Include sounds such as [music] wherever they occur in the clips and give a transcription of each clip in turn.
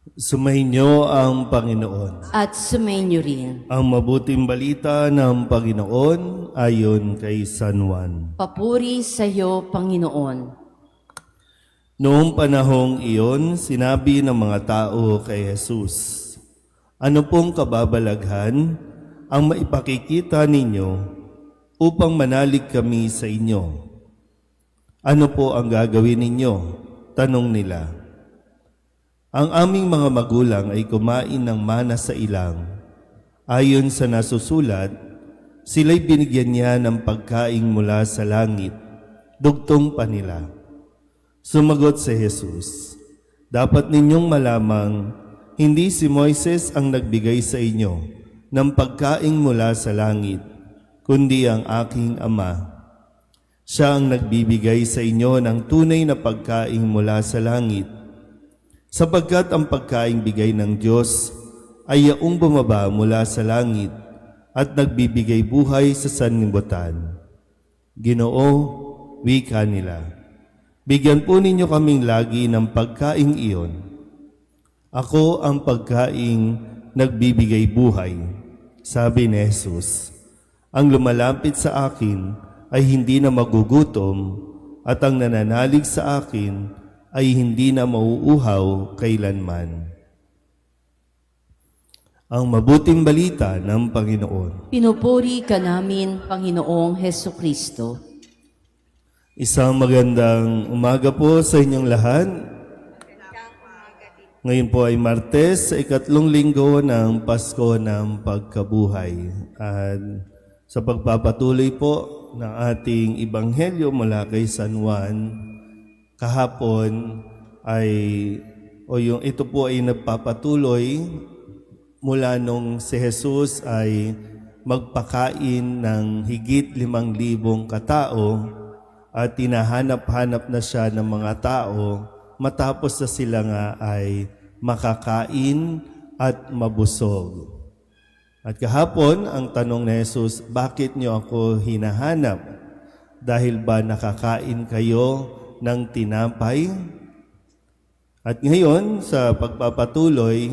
Sumainyo ang Panginoon. at sumainyo rin. Ang mabuting balita ng Panginoon ayon kay San Juan. Papuri sa iyo, Panginoon. Noong panahong iyon, sinabi ng mga tao kay Jesus, Ano pong kababalaghan ang maipakikita ninyo upang manalig kami sa inyo? Ano po ang gagawin ninyo? Tanong nila. Ang aming mga magulang ay kumain ng mana sa ilang. Ayon sa nasusulat, sila'y binigyan niya ng pagkain mula sa langit. Dugtong pa nila. Sumagot si Jesus, Dapat ninyong malamang, hindi si Moises ang nagbigay sa inyo ng pagkain mula sa langit, kundi ang aking Ama. Siya ang nagbibigay sa inyo ng tunay na pagkain mula sa langit, sapagkat ang pagkain bigay ng Diyos ay yaong bumaba mula sa langit at nagbibigay buhay sa sanlibutan. Ginoo, wika nila. Bigyan po ninyo kaming lagi ng pagkaing iyon. Ako ang pagkaing nagbibigay buhay, sabi ni Jesus. Ang lumalapit sa akin ay hindi na magugutom at ang nananalig sa akin ay hindi na mauuhaw kailanman. Ang mabuting balita ng Panginoon. Pinupuri ka namin, Panginoong Heso Kristo. Isang magandang umaga po sa inyong lahat. Ngayon po ay Martes, ikatlong linggo ng Pasko ng Pagkabuhay. At sa pagpapatuloy po ng ating Ibanghelyo mula kay San Juan, kahapon ay, o yung ito po ay nagpapatuloy mula nung si Jesus ay magpakain ng higit limang libong katao at tinahanap-hanap na siya ng mga tao matapos na sila nga ay makakain at mabusog. At kahapon, ang tanong ni Jesus, bakit niyo ako hinahanap? Dahil ba nakakain kayo ng tinapay? At ngayon, sa pagpapatuloy,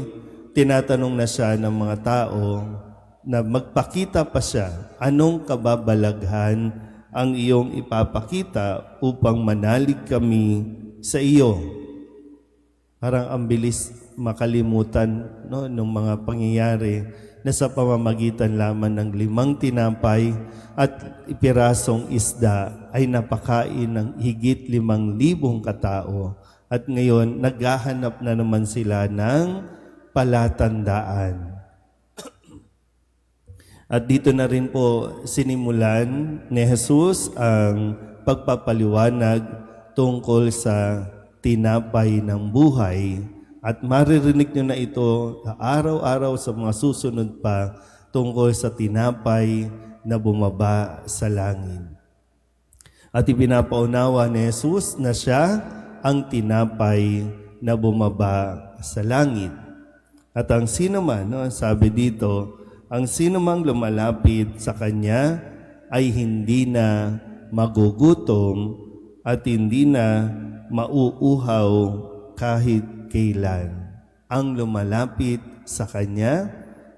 tinatanong na siya ng mga tao na magpakita pa siya, anong kababalaghan ang iyong ipapakita upang manalig kami sa iyo. Parang ang bilis makalimutan no, ng mga pangyayari na sa pamamagitan lamang ng limang tinapay at pirasong isda ay napakain ng higit limang libong katao. At ngayon, naghahanap na naman sila ng palatandaan. [clears throat] At dito na rin po sinimulan ni Jesus ang pagpapaliwanag tungkol sa tinapay ng buhay at maririnig nyo na ito araw-araw sa mga susunod pa tungkol sa tinapay na bumaba sa langit. At ipinapaunawa ni Jesus na siya ang tinapay na bumaba sa langit. At ang sino man, no, sabi dito, ang sino mang lumalapit sa Kanya ay hindi na magugutom at hindi na mauuhaw kahit kailan. Ang lumalapit sa Kanya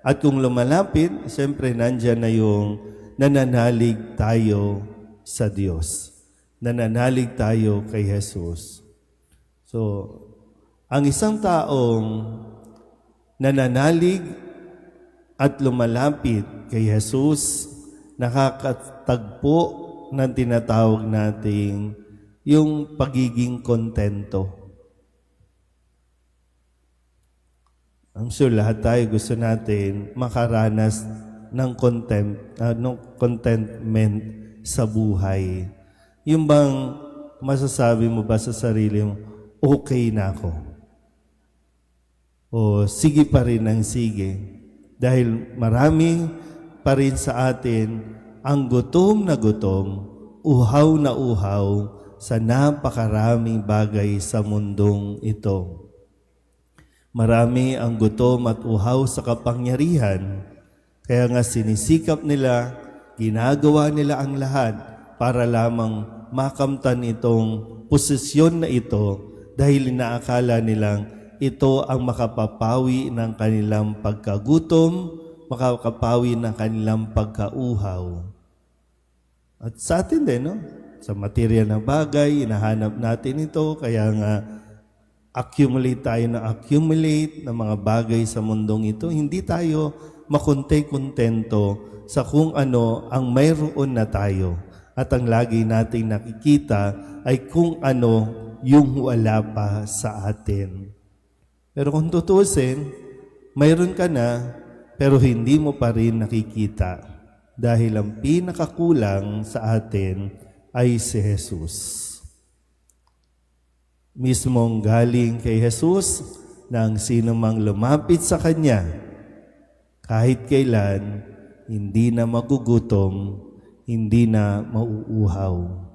at kung lumalapit, siyempre nandyan na yung nananalig tayo sa Diyos. Nananalig tayo kay Jesus. So, ang isang taong nananalig at lumalapit kay Jesus, nakakatagpo ng tinatawag nating yung pagiging kontento. I'm sure lahat tayo gusto natin makaranas ng content, uh, ng contentment sa buhay. Yung bang masasabi mo ba sa sarili mo, okay na ako? O sige pa rin ang sige. Dahil marami pa rin sa atin ang gutom na gutom, uhaw na uhaw sa napakaraming bagay sa mundong ito. Marami ang gutom at uhaw sa kapangyarihan, kaya nga sinisikap nila, ginagawa nila ang lahat para lamang makamtan itong posisyon na ito dahil inaakala nilang ito ang makapapawi ng kanilang pagkagutom, makakapawi ng kanilang pagkauhaw. At sa atin din, no? Sa material na bagay, inahanap natin ito, kaya nga accumulate tayo na accumulate ng mga bagay sa mundong ito. Hindi tayo makonte-kontento sa kung ano ang mayroon na tayo. At ang lagi nating nakikita ay kung ano yung wala pa sa atin. Pero kung tutusin, mayroon ka na, pero hindi mo pa rin nakikita. Dahil ang pinakakulang sa atin ay si Jesus. Mismong galing kay Jesus na ang sino mang lumapit sa Kanya, kahit kailan, hindi na magugutom, hindi na mauuhaw.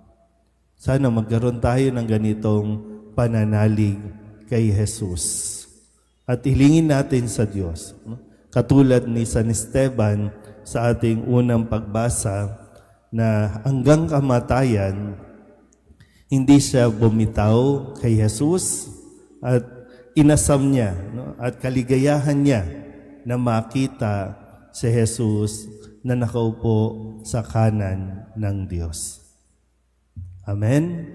Sana magkaroon tayo ng ganitong pananalig kay Jesus. At hilingin natin sa Diyos. Katulad ni San Esteban sa ating unang pagbasa na hanggang kamatayan, hindi siya bumitaw kay Jesus at inasam niya no? at kaligayahan niya na makita si Jesus na nakaupo sa kanan ng Diyos. Amen.